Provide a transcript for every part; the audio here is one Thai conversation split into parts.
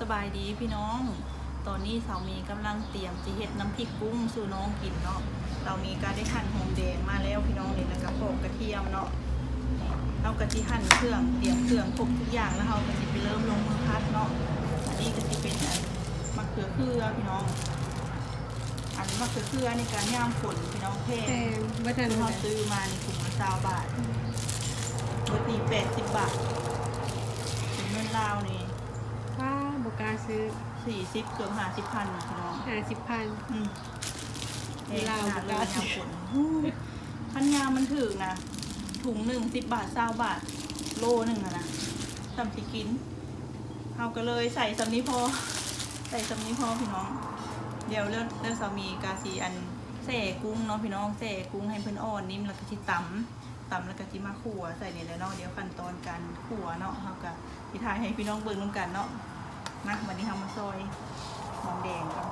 สบายดีพี่น้อง ตอนนี้สามีกำลังเตรียมจะเฮ็ดน้ำพริกกุ้งสู่น้องกินเนาะเรามีการได้หั่นหอมแดงมาแล้วพี่น้องนี่แล้วก็โปกกระเทียมเนาะเรากะทิหั่นเครื่องเตรียมเครื่องครบทุกอย่างแล้วเราก็สิไปเริ่มลงมือพัดเนาะอันนี้ก็สิเป็นอันมะเขือเคือพี่น้อง อันมะเขือเคือในการย่ามฝนพี่น้องแพแพงงวัฒนธรรเรามซื้อมาในถุงละเก้าบาทปกติแปดสิบบาทเป็นเงินลาวนี่ถ้า บกล้าซื้อสี่สิบเกือบห้าสิบพันนะพี่น้องห้าสิบพัน อืมเวลาขนาดเลยบ่กล้ายามฝนพันยามันถึงนะถุงหนึ่งสิบบาทเศร้าบาท โลหนึ่งอะนะทำสิกินเอาก็เลยใส่สำนี้พอ ใส่สำนี้พอพี่น้อง เดี๋ยวเลือกเลือกสามีกาซีอันแส่กุ้งเนาะพี่น้องแส่กุ้งให้เพิ่นอ่อนนิ่มแล้วก็ที่ตำตำแล้วก็ที่มาขั่วใส่นี่แหละเนาะเดี๋ยวขั้นตอนการขั่วเนาะเฮาก็สิถ่ายให้พี่น้องเบิ่งนํกันเนาะ มาวันนี้เฮามาซอยหอมแดงกัน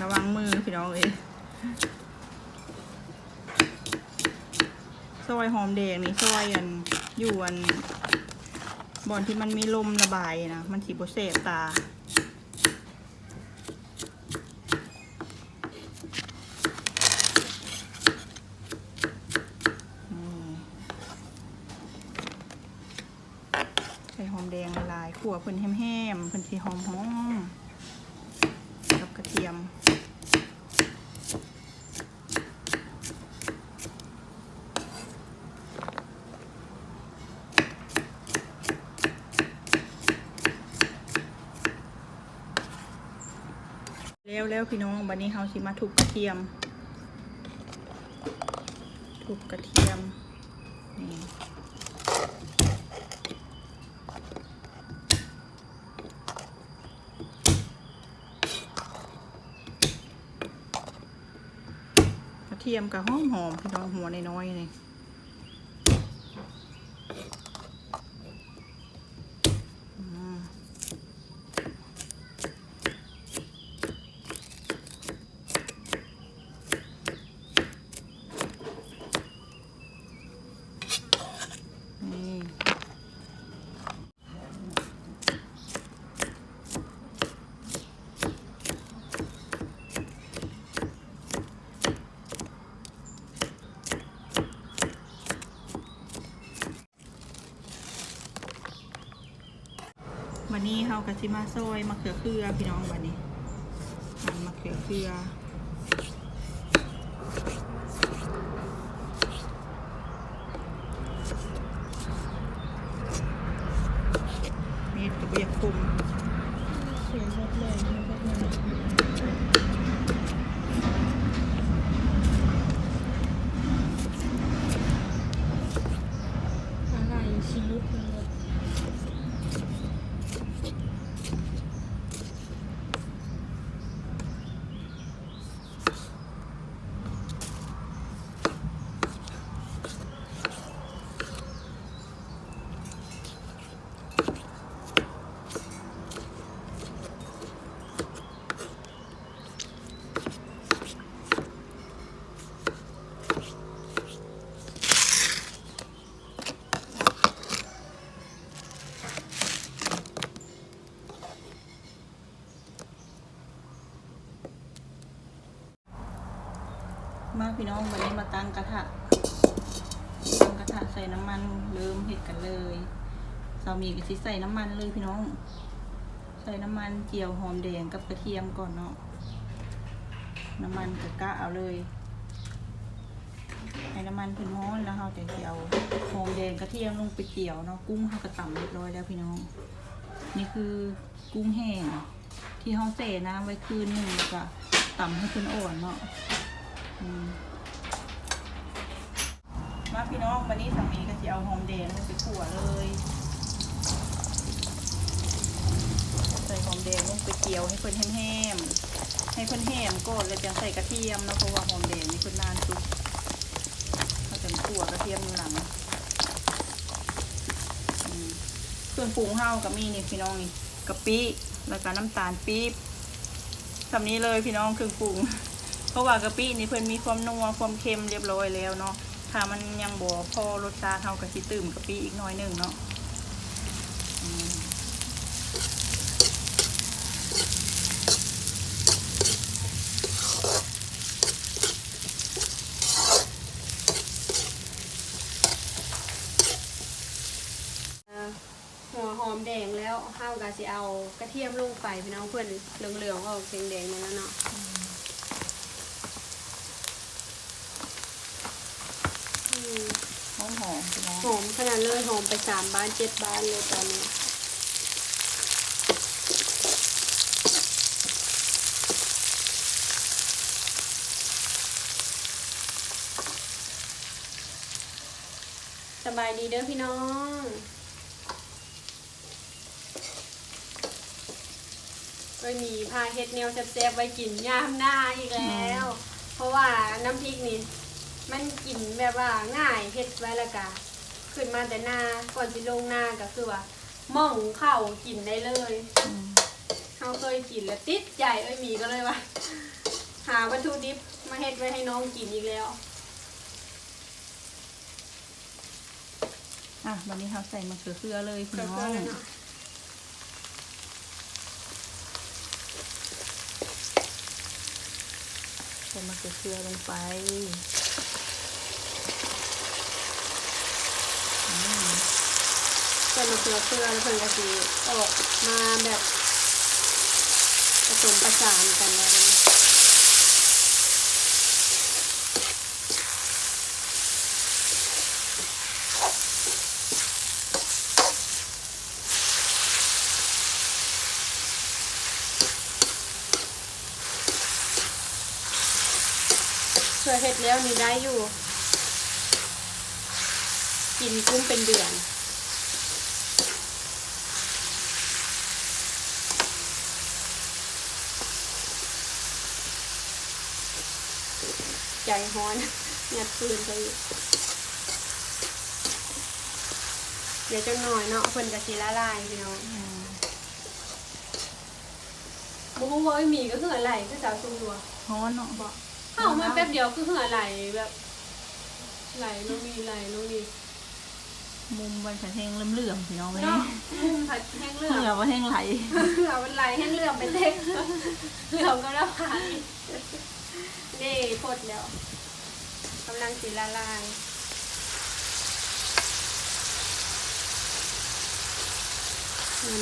ระวังมือพี่น้องเอ้ยซอยหอมแดงนี่ซอยอันอยู่อันบ่อนที่มันมีลมระบายนะ มันสีโบเสบตา นี่ใส่หอมแดงละลายขั่ว เพิ่นแห้มๆเพิ่นสีหอมหอมๆกับกระเทียมแล้วแล้วพี่น้องวันนี้เฮาสิมาทุบกระเทียม ทุบกระเทียม นี่กระ เทียมกับหอมหอมพี่น้องหัวน้อยๆนี่ ฮากะทิมาซอยมะเขือเคือพี่น้องวันนี้มันมะเขือเคือมีดกับเบียกคุมเสียหมดเลยหมดเลยอะไรชีวิตมันแบบ มาพี่น้องวันนี้มาตั้งกระทะตั้งกระทะใส่น้ำมันเริ่มเห็ดกันเลยสามีก็สิใส่น้ำมันเลยพี่น้อง ใส่น้ำมันเจียวหอมแดงกับกระเทียมก่อนเนาะน้ำมันกะกะเอาเลยให้น้ำมันเพิ่นร้อนแล้วเราจะเจียวหอมแดงกระเทียมลงไปเจียวเนาะกุ้งเราก็ต่ำเรียบร้อยแล้วพี่น้อง นี่คือกุ้งแห้งที่เขาเสน้ำไว้คืนหนึ่งแล้วก็ต่ำให้เพิ่นอ่อนเนาะ มาพี่น้องวันนี้สามีก็จะเอาหอมแดงลงไปขั่วเลยใส่หอมแดงลงไปเจียวให้เพิ่นแห้มๆให้เพิ่นแห้มก่อนแล้วจะใส่กระเทียมเนาะเพราะว่าหอมแดงนี่เพิ่นนานสุดเขาจะขั่วกระเทียมหลังเครื่องปรุงเฮากับมีนี่พี่น้องนี่กะปิแล้วก็น้ำตาลปี๊บสำนี้เลยพี่น้องเครื่องปรุง เพราะว่ากะปินี่เพิ่นมีความนัวความเค็มเรียบร้อยแล้วเนาะถ้ามันยังบ่พอรสชาติเท่ากับสิตื่มกะปิอีกหน้อยหนึงเนาะหัวหอมแดงแล้วข้าวกะสิเอากระเทียมลงไปพี่น้องเพื่อนเหลืองๆออกแดงๆนั่นแล้วเนาะอืม ห อมหอมพี่น้องหอมขนาดเลยหอมไปสามบ้านเจ็ดบ้านเลยตอนนี้สบายดีเด้อพี่น้องก็มีพาเฮ็ดแนวแซ่บๆไว้กินยามหน้าอีกแล้ว เพราะว่าน้ำพริกนี่ มันกินแบบว่าง่ายเฮ็ดไว้และกะขึ้นมาแต่หน้าก่อนสิลงหน้าก็คือว่าหม่องเข้าวกินได้เลยอืมเขาเคยกินแล้วติดใจเอ้ยหมีก็เลยว่า หาวัตถุดิบมาเฮ็ดไว้ให้น้องกินอีกแล้ว อะวันนี้เราใส่มะเขือเขือเลยพี่ก็น้อก็งเลยเนาะใส่มะเขือเขือลงไปอืม ใส่มะเขือเขือแล้วเพิ่นก็สิออกมาแบบผสมประสานกันแล้วนะเพื่อเฮ็ดแล้วนี่ได้อยู่ กินกุ้งเป็นเดือน ใจฮ้อนยัดปืนไปอีกเดี๋ยวจังหน่อยเนาะเพิ่นกะสิละลายพี่น้องอืมบ่ฮู้ว่าไอ้หมีก็คืออะไรคือสาวซุงดัวฮ้อนเนาะบอกเข้ามาแป๊บเดียวคือคืออะไรแบบไหลลงนี่ไหลลงนี่มุมวันฉันแห้งเหลื่อมๆพี่น้องเลยเนาะมุมผัดแห้งเลือเหลือมว่าแห้งไหลเหลือมันไหลแห้งเลือมไปเล็กเหลือมก็แล้วค่ะ เด้พดแล้วกำลังสีละลาย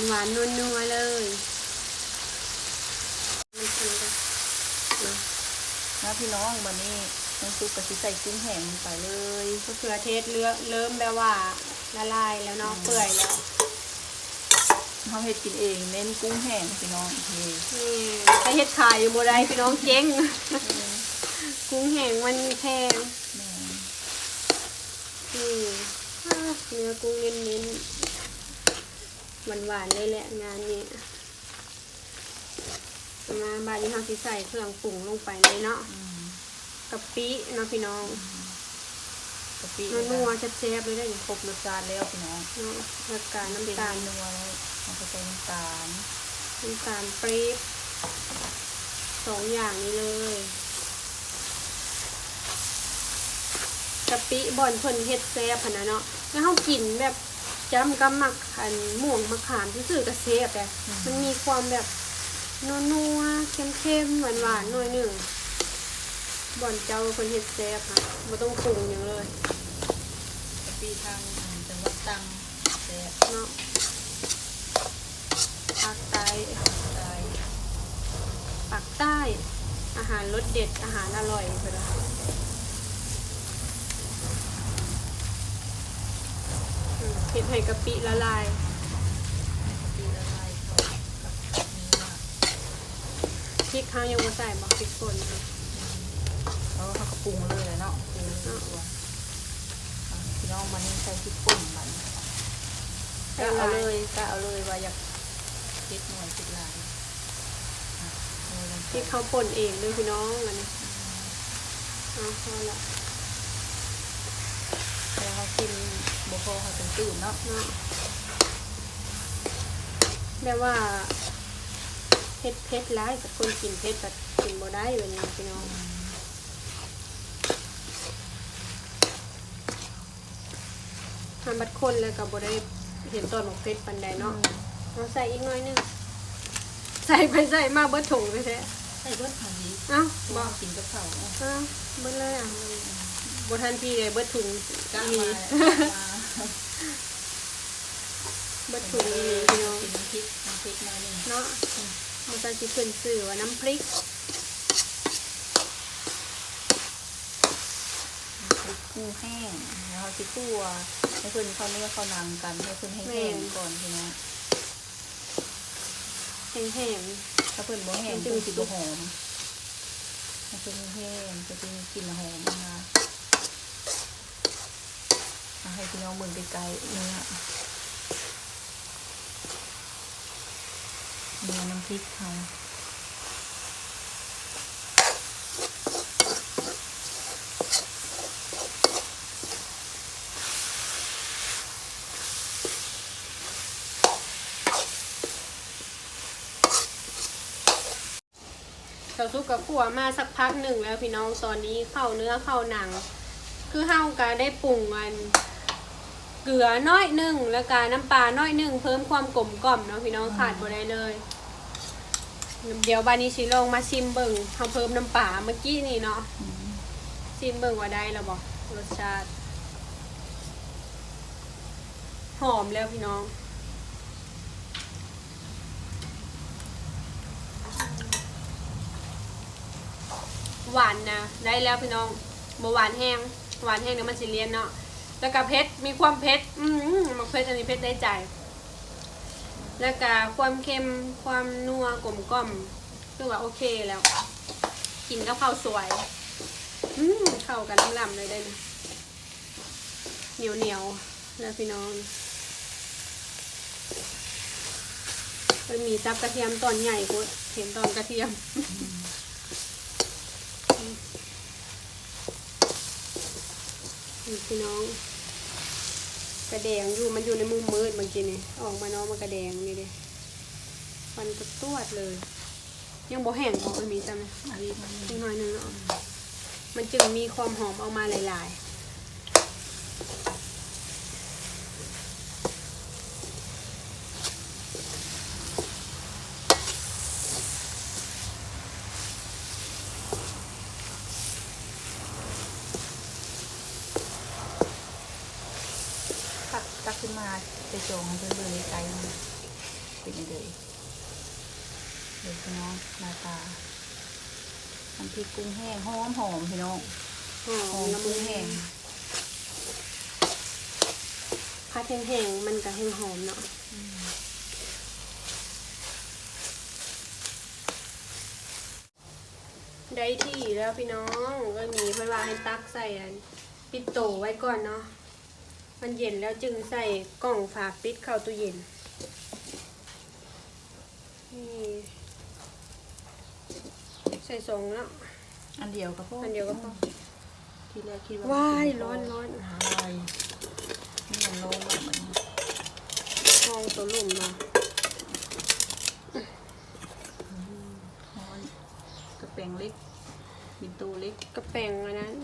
หวานหวานๆนัวเลย มันคือนเนะพี่น้องวันนี้น้ำซุปกะทิใส่กุ้งแห้งลงไปเลยมะเขือเทศเลือเริ่มแบบว่าละลายแล้วเนาะเปื่อยแล้ว เขาเฮ็ดกินเอง เน้นกุ้งแห้งพี่น้องเฮ้นี่ถ้าเฮ็ดขายอยู่บ่ได้พี่น้องเจ๊งกุ้งแห้งมันแพงแม่นี่เนื้อกุ้งเน้นๆหวานๆเลยแหละงานนี้มาบาดนี้เราสิใส่เครื่องปรุงลงไปเลยเนาะอืมกะปิเนาะพี่น้องกะปินัวๆแซ่บๆเลยได้อครบรสชาติแล้วพี่น้องเนาะแล้วก็เป็นน้ำตาลนัวแล้ว เอาไปใส่น้ำตาลน้ำตาลปี๊บสองอย่างนี้เลยกะปิบ่อนเพิ่นเฮ็ดแซ่บหั่นนะเนาะแล้วเฮากินแบบจ้ำกับมักอันม่วงมะขามซื่อๆก็แซ่บแต่มันมีความแบบนัวๆเค็มๆหวานๆหน่อยหนึงบ่อนเจ้าเพิ่นเฮ็ดแซ่บค่ะบ่ต้องปรุงหยังเลยกะปิทางจังหวัดตรังแต่เนาะ ภาคใต้ตายปากใต้ อาหารรสเด็ด อาหารอร่อยไปเลยอืมเห็ดไห่กะปิละลายกะปิละลายเข้ากับเนื้อพริกข้าวยังมาใส่บอกพริกป่นค่ะแล้วเขาก็ปรุงเลยเลยเนาะปรุงเลยตัวอะพี่น้องมันใส่พริกป่นมันก็เอาเลยก็เอาเลยว่าอยาก คิดหน่วยคิดหลายอะเอาลงไปพริกข้าวป่นเองด้วยพี่น้องอันนี้เอาพอละแล้วเขากินบพอเขาถึงตื่นเนาะเนาะแบบว่าเผ็ดเผ็ดร้ายกับคนกินเผ็ดแบบกินบ่ได้แบบนี้พี่น้องทำบัดคนแล้วก็บ่ได้เห็นตอนของเผ็ดปันใดเนาะ เอาใส่อีกหน่อยหนึงใส่ไปใส่มาเบิดถุงไปแท้ใส่เบิดผันนี้เอ้าบบออกกินกับเขาวเอาเอ้าเบิดเลยอะบ่ทันทีเลยเบิดถุงกล้าอีมาหลีมาเบิดถุงอีหลีพี่น้องกินน้ำพริกน้ำพริกหน่อยหนึงเนาะมันจะสิขึ้นสื่อว่าน้ำพริกพริกกุ้งแห้งแล้วเขาสิคั่วให้เพิ่นเขาเนื้อเขานางกันให้เพิ่นแห้งๆก่อนพี่น้อง แห้งถ้าเพิ่นบ่แห้งเพิ่นสิบ่หอมถ้าเพิ่นแห้งจะเป็นกลิ่นหอมมาเอาให้พี่น้องเบิ่งไกลๆเนื้อเนื้อน้ำพริกเขา ๆเขาซุกกับขัวมาสักพักหนึ่งแล้วพี่น้องตอนนี้เข้าเนื้อเข้าหนัง คือเฮาก็ได้ปรุงอันเกลือน้อยหนึ่งแล้วก็น้ำปลาน้อยหนึ่งเพิ่มความกลมกล่อมเนาะพี่น้องขาดบ่ได้เลย เดี๋ยวบานี้สิลองมาชิมเบิ่งเฮาเพิ่มน้ำปลาเมื่อกี้นี่เนาะชิมเบิ่งว่าได้แล้วบ่รสชาติ หอมแล้วพี่น้อง หวานนะได้แล้วพี่น้องบหวานแห้งหวานแห้งเดี๋ยวมันสิเลียนเนาะแล้วก็เผ็ดมีความเผ็ดอืมมันเผ็ดอันนี้เผ็ดได้ใจ แล้วก็ความเค็มความนัวกลมกล่อมคือว่าโอเคแล้ว กินกับข้าวสวยอืมเข้ากันลำเลยได้นะเหนียวเหนียวแล้วพี่น้องมันมีซับกระเทียมตอนใหญ่กูเห็นตอนกระเทียม พี่น้อง กระแดงอยู่มันอยู่ในมุมมืดเมื่อกี้นี่ออกมาเนาะมันกระแดงนี่เด้ฟันกระตวดเลย ยังบ่แห้งของมันมีจำไหมอันนี้มันอีกหน่อยหนึงเนาะมันจึงมีความหอมออกมาหลายตักตักขึ้นมาจะ โจงให้เพื่อนเบิ่งไกลๆมันเป็นยังไงเดี๋ยวพี่น้องหน้าตาน้ำพริกกุ้งแห้งหอมหอมพี่น้องหอมมละมุกุ้นงแห้งพัดแห้งๆมันก็แห้งหอมเนาะได้ที่แล้วพี่น้องก็มีเพื่อนว่าให้ตักใส่อันปิดโตไว้ก่อนเนาะ มันเย็นแล้วจึงใส่กล่องฝากปิดเข้าตู้เย็น นี่ใส่สองแล้ว อันเดียวก็พออันเดียวก็พอทีแรกคิดว่าว้ายมัร้อนร้อนวายนี่มันร้อนมากเหมือนห้องตัวลุ่มเนาะร้อนกระแปงเล็กปินโตเล็กกระแปงอันนั้น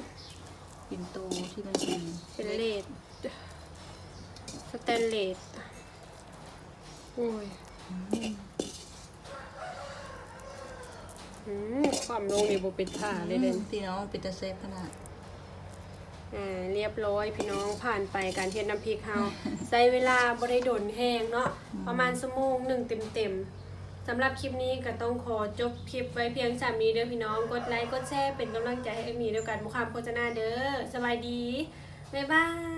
ปินโตที่มันเป็นเป็นเลดส แตนเลสโอ้ยอืมความลงนี่บ่เป็นท่าเลยเด่นพี่น้องเป็นตาเซฟขนาดอ่าเรียบร้อยพี่น้องผ่านไปการเทียนน้ำพริกเฮาใช้เวลาบ่ได้โดนแห้งเนาะประมาณชั่วโมงหนึ่งเต็มๆสำหรับคลิปนี้ก็ต้องขอจบคลิปไว้เพียงสามนี้เด้อพี่น้องกดไลค์กดแชร์เป็นกำลังใจให้เอมมี่ด้วยกันบุคคลโฆษณาเด้อสบายดี บ๊ายบาย